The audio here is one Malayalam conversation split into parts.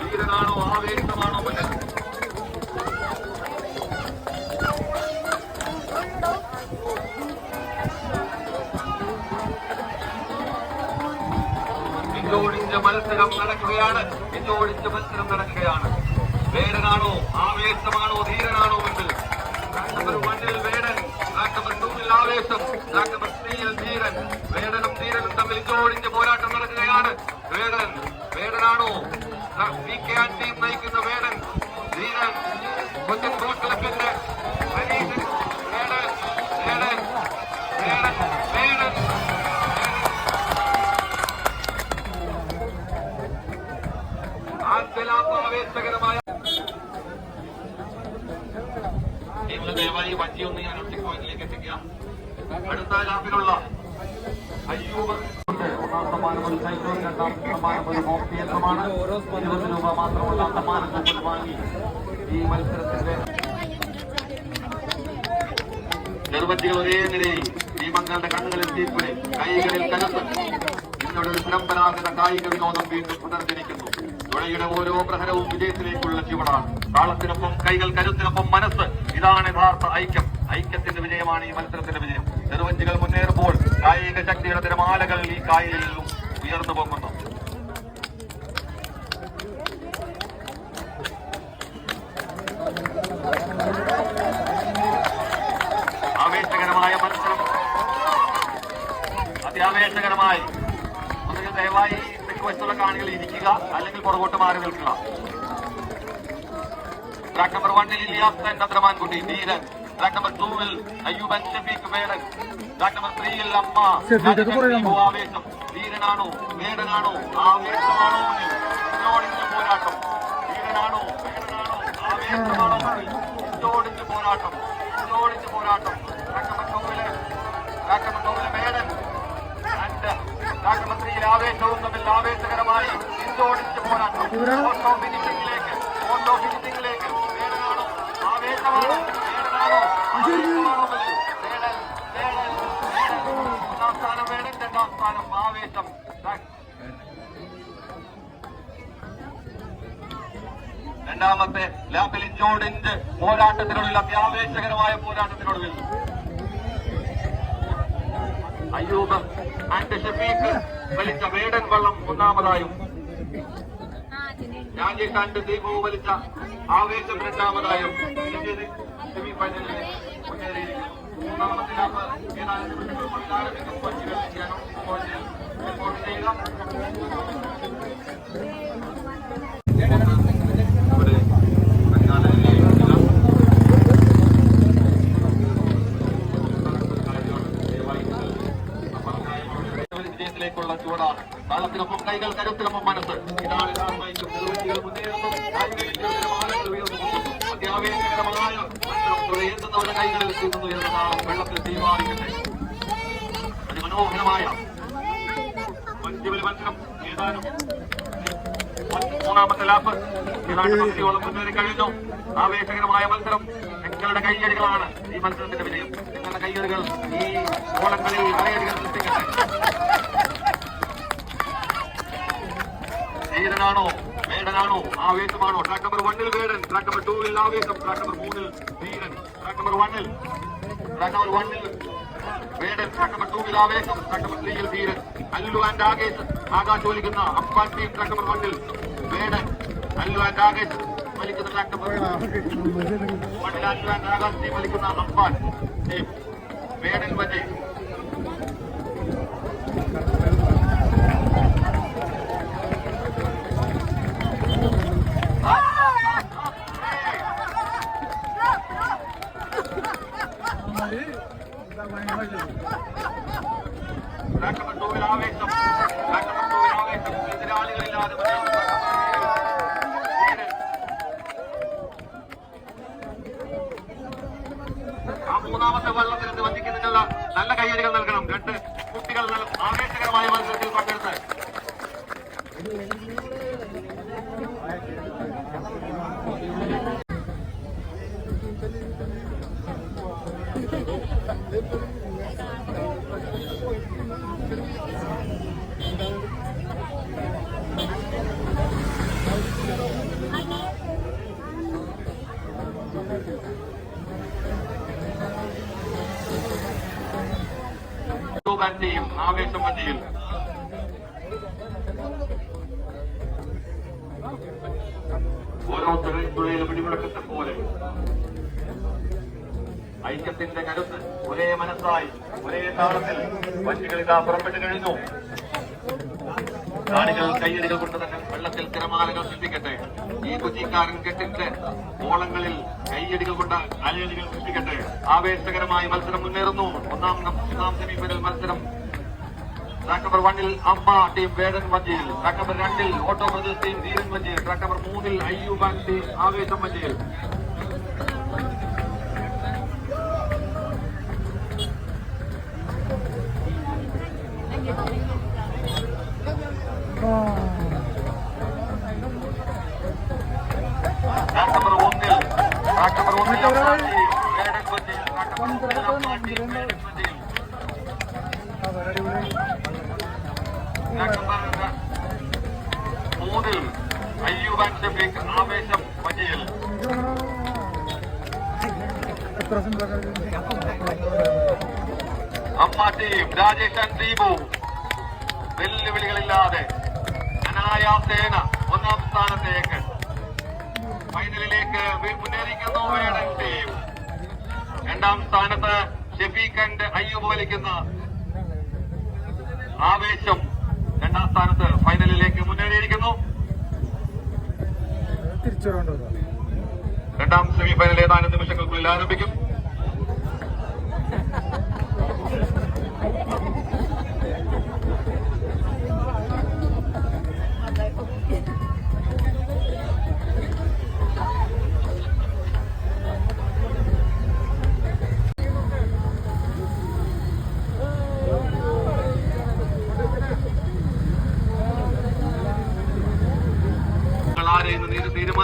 വീരനാണോ ആവേശമാണോ മത്സരം നടക്കുകയാണ്. ഇഞ്ചോടിഞ്ച് മത്സരം നടക്കുകയാണ്. വേടനാണോ ആവേശമാണോ? ധീരനാണോ? Track number Vedan track number ടൂവിൽ ആവേശം വേടനും ധീരനും തമ്മിൽ ഇഞ്ചോടിഞ്ച് പോരാട്ടം നടക്കുകയാണ്. വേടൻ വേടനാണോ? വി കെ നയിക്കുന്ന വേടൻ ധീരൻ. കൊച്ചൻ ഗോൾ ദയവായി വണ്ടി ഒന്ന് ഞാൻ ഒറ്റയ്ക്ക് പോയിന്റിലേക്ക് അടുത്ത ലാപ്പിലുള്ള അയ്യൂബ്. ഒന്നാം സമ്മാനം രൂപ മാത്രമുള്ള വാങ്ങി. ഈ മത്സരത്തിന്റെ ഒരേ നിലയിൽ ഈ മക്കളുടെ കണ്ണുകളിൽ തീപ്പിടി കൈകളിൽ കരുത്ത് ഇന്നോട് പരമ്പരാഗത കായിക വിനോദം വീണ്ടും പുനർജനിക്കുന്നു തുഴയുടെ ഓരോ പ്രഹരവും വിജയത്തിലേക്കുള്ള ചുവടാണ്. താളത്തിനൊപ്പം കൈകൾ കരുത്തിനൊപ്പം മനസ്സ് ഇതാണ് യഥാർത്ഥ ഐക്യം. ഐക്യത്തിന്റെ വിജയമാണ് ഈ മത്സരത്തിന്റെ വിജയം. ചെറുവഞ്ചികൾ മുന്നേറുമ്പോൾ കായിക ശക്തിയുടെ തിരമാലകൾ ഈ കായലിൽ ഉയർന്നു പൊങ്ങുന്നു. ആവേശകരമായ മത്സരം. അത്യാവേശകരമായി. ഒന്നുകിൽ ദയവായി തെക്ക് വശത്തുള്ള കാണികൾ ഇരിക്കുക അല്ലെങ്കിൽ പുറകോട്ട് മാറി നിൽക്കുക. ട്രാക്ക് നമ്പർ വണ്ണിൽ ഇലിയാസ് ചന്ദ്രമാൻകുട്ടി ധീരൻ ട്രാക്ക് നമ്പർ ടൂവിൽ അയ്യൂബൻ ഷഫീഖ് വേടൻ ട്രാക്ക് നമ്പർ ത്രീയിൽ അമ്മ ആവേശം. ധീരനാണോ വേടനാണോ ആവേശമാണോ ഇഞ്ചോടിഞ്ച് പോരാട്ടം. ധീരനാണോ വേടനാണോ ആവേശമാണോ ഇഞ്ചോടിഞ്ച് പോരാട്ടം. ഇഞ്ചോടിഞ്ച് പോരാട്ടം. ട്രാക്ക് നമ്പർ ടൂവിൽ ട്രാക്ക് നമ്പർ ടൂവിൽ വേടൻ ട്രാക്ക് നമ്പർ ആവേശവും തമ്മിൽ ആവേശകരമായി ഇഞ്ചോടിഞ്ച് പോരാട്ടം. ഓട്ടോ ഫിനിഷിംഗിലേക്ക് ഓട്ടോ ഫിനിഷിംഗിലേക്ക് രണ്ടാമത്തെ ലാപ്പിൽ ഇഞ്ചോടിഞ്ച് പോരാട്ടത്തിനൊടുവിൽ അത്യാവേശകരമായ പോരാട്ടത്തിനൊടുവിൽ അയ്യൂബ് ആൻഡ് ഷഫീഖ് വലിച്ച വേടൻ വള്ളം ഒന്നാമതായും. രാജേഷ് ആൻഡ് ദീപവും വലിച്ച ആവേശം രണ്ടാമതായും സെമി ഫൈനലിൽ മുന്നേറിയിരിക്കുന്നു മൂന്നാമത്തെ ലാപ്പ് ഏതാനും ആരംഭിക്കും കൊച്ചിയിലേക്ക് അനൗൺസ് റിപ്പോർട്ട് ചെയ്യുക. വിജയത്തിലേക്കുള്ള ചുവടാണ് താളത്തിനൊപ്പം കൈകൾ കരുത്തിനൊപ്പം മനസ്സ്. ഇതാണ് ഉയർന്നു അത്യാവേശകരമായ മത്സരം കൈകളിൽ എത്തുന്നു എന്ന വെള്ളത്തിൽ തീരുമാനിക്കട്ടെ. അതിമനോഹരമായ മത്സ്യബലി മത്സരം ഏതാനും മൂന്നാമത്തെ ലാപ്പ് ഏതാണ്ട് പത്തിയോളം മുന്നേറി കഴിഞ്ഞു. ആവേശകരമായ മത്സരം നിങ്ങളുടെ കൈയടികളാണ്. ഈ മത്സരത്തിന്റെ വിജയം. നിങ്ങളുടെ കൈയടികൾ ഈ ഓളങ്ങളിൽ കൈയടികൾ സൃഷ്ടിക്കട്ടെ ധീരനാണോ വേടനാണോ? ആവേശമാണോ? ട്രാക്ക് നമ്പർ വണ്ണിൽ വേടൻ ട്രാക്ക് നമ്പർ ടൂവിൽ ആവേശം ട്രാക്ക് നമ്പർ മൂന്നിൽ ധീരൻ ട്രാക്ക് നമ്പർ വണ്ണിൽ ട്രാക്ക് നമ്പർ വണ്ണിൽ വേടൻ ട്രാക്ക് നമ്പർ ടൂവിൽ ആവേശം ട്രാക്ക് നമ്പർ ത്രീയിൽ ധീരൻ അല്ലു ആൻഡ് ആകേശ് ആകാശ് വലിക്കുന്ന അപ്പാൻ ടീം ട്രാക്ക് നമ്പർ വണ്ണിൽ വേടൻ അല്ലു ആൻഡ് ആകേശ് വലിക്കുന്ന ട്രാക്ക് നമ്പർ വണ്ണിൽ അല്ലു ആൻഡ് ആകാശ് ടീം വലിക്കുന്ന upon team Vedan വജയ് track number ടൂവിൽ ആവേശം ട്രാക്ക് നമ്പർ ടൂവിൽ ആവേശം എതിരാളികളില്ലാതെ മുന്നേറുന്ന ധീരൻ. ആ മൂന്നാമത്തെ വള്ളത്തിൽ വഞ്ചിക്കുന്നതിനുള്ള നല്ല കയ്യടികൾ നൽകണം രണ്ട് കുട്ടികൾ നല്ല ആവേശകരമായ മത്സരത്തിൽ പങ്കെടുത്ത് ബാൻഡിയും ആവേശം വണ്ടിയിൽ ഓരോ തുഴി തുഴയിലും പിടിമുടക്കത്തെ പോലെ. ഐക്യത്തിന്റെ കരുത്ത് ഒരേ മനസ്സായി ഒരേ താളത്തിൽ വണ്ടികൾ ഇതാ പുറപ്പെട്ടു കഴിഞ്ഞു. കാണികൾ കയ്യടികൾ കൊണ്ട് തന്നെ വെള്ളത്തിൽ തിരമാലകൾ സൃഷ്ടിക്കട്ടെ. ഈ കൊച്ചിക്കാരൻ കെട്ടിന്റെ ഓളങ്ങളിൽ കയ്യടികൾ കൊണ്ട് അലയടികൾ സൃഷ്ടിക്കട്ടെ. ആവേശകരമായി മത്സരം മുന്നേറുന്നു. ഒന്നാം ഒന്നാം സെമിഫൈനൽ മത്സരം. ട്രാക്ക് നമ്പർ വണ്ണിൽ അമ്മ ടീം വേദൻ വഞ്ചിയിൽ. ട്രാക്ക് നമ്പർ രണ്ടിൽ ഓട്ടോ ബ്രദേഴ്സ് ടീം ധീരൻ വഞ്ചിയിൽ. ട്രാക്ക് നമ്പർ മൂന്നിൽ അയ്യൂബാൻ ടീം ആവേശം വഞ്ചിയിൽ ട്രാക്ക് നമ്പർ ഒന്നിൽ ട്രാക്ക് നമ്പർ ഒന്നിൽ അമ്മ ടീം വേടൻ വഞ്ചിയിൽ ട്രാക്ക് നമ്പർ മൂന്നിൽ അമ്മ ടീം വേടൻ വഞ്ചിയിൽ ട്രാക്ക് നമ്പർ മൂന്നിൽ അയ്യൂബാൻ ഷഫീഖ് ആവേശം വഞ്ചിയിൽ അമ്മ ടീം രാജേഷൻ ദീപു വെല്ലുവിളികളില്ലാതെ അനായാസേന ഒന്നാം സ്ഥാനത്തേക്ക്. ഫൈനലിലേക്ക് മുന്നേറിക്കുന്നു വേടൻ ടീം. രണ്ടാം സ്ഥാനത്ത് ഷെഫീഖ് ആൻഡ് അയ്യൂബ് വലിക്കുന്ന ആവേശം രണ്ടാം സ്ഥാനത്ത് ഫൈനലിലേക്ക് മുന്നേറിയിരിക്കുന്നു. രണ്ടാം സെമി ഫൈനൽ ഏതാനും നിമിഷങ്ങൾക്കുള്ളിൽ ആരംഭിക്കും.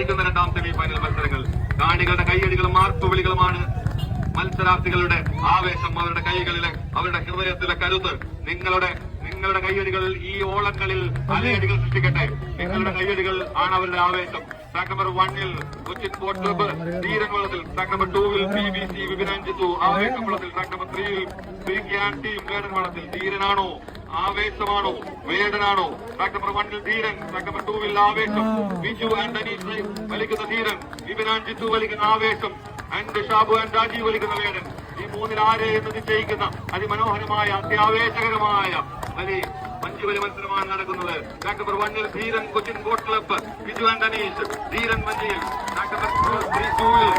നീ- തീരുമാനിക്കുന്ന രണ്ടാം സെമി ഫൈനൽ മത്സരങ്ങൾ. കാണികളുടെ കൈയടികളും മാർപ്പുവിളികളുമാണ് മത്സരാർത്ഥികളുടെ ആവേശം അവരുടെ കൈകളിലെ അവരുടെ ഹൃദയത്തിലെ കരുത്ത്. നിങ്ങളുടെ നിങ്ങളുടെ കൈയടികൾ ഈ ഓളങ്ങളിൽ അലയടികൾ സൃഷ്ടിക്കട്ടെ. നിങ്ങളുടെ കൈയടികൾ ആണ് അവരുടെ ആവേശം. ട്രാക്ക് നമ്പർ വണ്ണിൽ കൊച്ചിൻ ബോട്ട് ക്ലബ്ബ് ധീരൻ വള്ളത്തിൽ ട്രാക്ക് നമ്പർ ടൂവിൽ പി ബി സി വിപിനാഞ്ചിത്തു ആവേശം വള്ളത്തിൽ ട്രാക്ക് നമ്പർ ത്രീയിൽ ടീം വേടൻ വള്ളത്തിൽ ധീരനാണോ? ആവേശമാണോ? വേടനാണോ ട്രാക്ക് നമ്പർ വണ്ണിൽ ധീരൻ ട്രാക്ക് നമ്പർ ടൂവിൽ ആവേശം. ബിജു ആൻഡ് അനീഷ് വലിക്കുന്ന ധീരൻ വിപിനാൻ ജിത്തു വലിക്കുന്ന ആവേശം ആൻഡ് ഷാബു ആൻഡ് രാജീവ് വലിക്കുന്ന വേടൻ ഈ മൂന്നിൽ ആരെ എന്ന് നിശ്ചയിക്കുന്ന അതിമനോഹരമായ അത്യാവേശകരമായ വലിയ അഞ്ചു വലിയ മത്സരമാണ് നടക്കുന്നത്. ട്രാക്ക് നമ്പർ വണ്ണിൽ Dheeran Cochin boat club Biju and Aneesh Dheeran മഞ്ചിയിൽ track number three ടൂവിൽ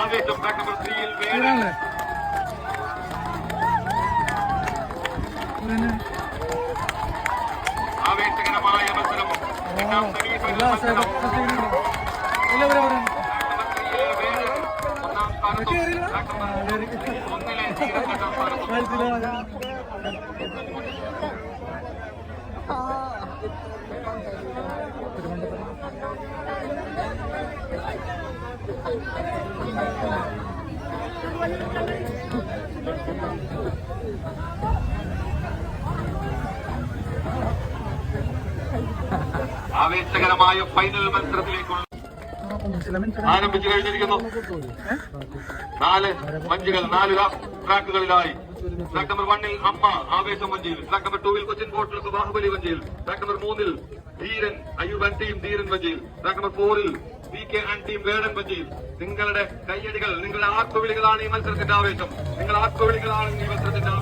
ആവേശം. ട്രാക്ക് നമ്പർ ത്രീയിൽ വേടൻ രണ്ടാം സെമി ഫൈനൽ മത്സരം ഒന്നാം സ്ഥാനത്തും ട്രാക്ക് നമ്പർ ഒന്നിലെ ധീരൻ രണ്ടാം സ്ഥാനത്തും ആവേശകരമായ ഫൈനൽ മത്സരത്തിലേക്കുള്ള ആരംഭിച്ചു കഴിഞ്ഞിരിക്കുന്നു. നാല് മഞ്ചുകൾ നാല് ട്രാക്കുകളിലായി ട്രാക്ക് നമ്പർ വണ്ണിൽ അമ്മ ആവേശം വഞ്ചിയിൽ. ട്രാക്ക് നമ്പർ ടൂവിൽ കൊച്ചിൻ ഹോട്ടൽ ബാഹുബലി വഞ്ചിയിൽ. ട്രാക്ക് നമ്പർ മൂന്നിൽ ധീരൻ അയ്യൂബൻ ടീം ധീരൻ വഞ്ചിയിൽ. ട്രാക്ക് നമ്പർ ഫോറിൽ P K and team Vedan വഞ്ചിയിൽ. നിങ്ങളുടെ കയ്യടികൾ നിങ്ങളുടെ ആത്മവിളികളാണ് ഈ മത്സരത്തിന്റെ ആവേശം. നിങ്ങളുടെ ആത്മവിളികളാണ് ഈ മത്സരത്തിന്റെ ആവേശം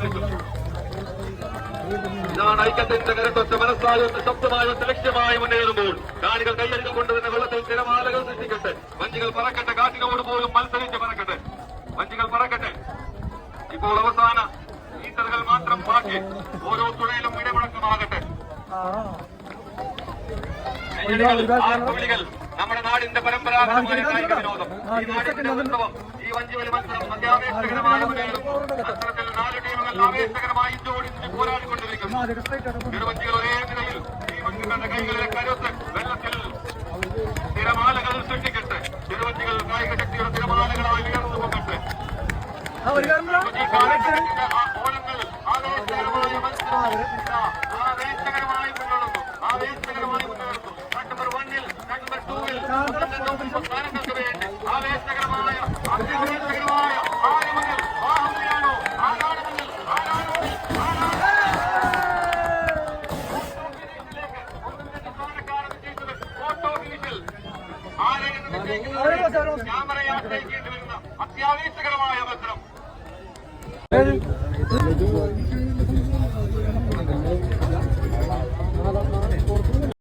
ഇതാണ് ഐക്യത്തിന്റെ കരുത്തൊറ്റ മനസ്സായ ഒന്ന് ശബ്ദമായ ഒന്ന് ലക്ഷ്യമായി മുന്നേറുമ്പോൾ. കാണികൾ കയ്യടികൾ കൊണ്ട് തന്നെ വെള്ളത്തിൽ തിരമാലകൾ സൃഷ്ടിക്കട്ടെ. വഞ്ചികൾ പറക്കട്ടെ കാറ്റിനോട് പോലും മത്സരിച്ച് പറക്കട്ടെ. വഞ്ചികൾ പറക്കട്ടെ. ഇപ്പോൾ അവസാന ഈറ്ററുകൾ മാത്രം ബാക്കി. ഓരോ തുഴയിലും ഇടമുഴക്കമാകട്ടെ. കയ്യടികൾ, ആർപ്പുവിളികൾ നമ്മുടെ നാടിന്റെ പരമ്പരാഗതമായ കായിക വിനോദം. ഈ നാടിന്റെ ഉത്സവം ഈ വഞ്ചിവലി മത്സരം അത്യാവേശകരമായ മുന്നേറും മത്സരത്തിൽ നാല് ടീമുകൾ ആവേശകരമായി ഇഞ്ചോടിഞ്ച് പോരാടിക്കൊണ്ടിരിക്കുന്നു. ചെറുവഞ്ചികൾ ഒരേ നിലയിൽ ഈ വഞ്ചികളുടെ കൈകളിലെ കരുത്ത് വെള്ളത്തിൽ തിരമാലകൾ സൃഷ്ടിക്കട്ടെ. ചെറുവഞ്ചികൾ കായിക ശക്തിയുടെ തിരമാലകളായി ഉയർന്നു പോകട്ടെ. ഓളങ്ങൾ ആവേശകരമായ മത്സരം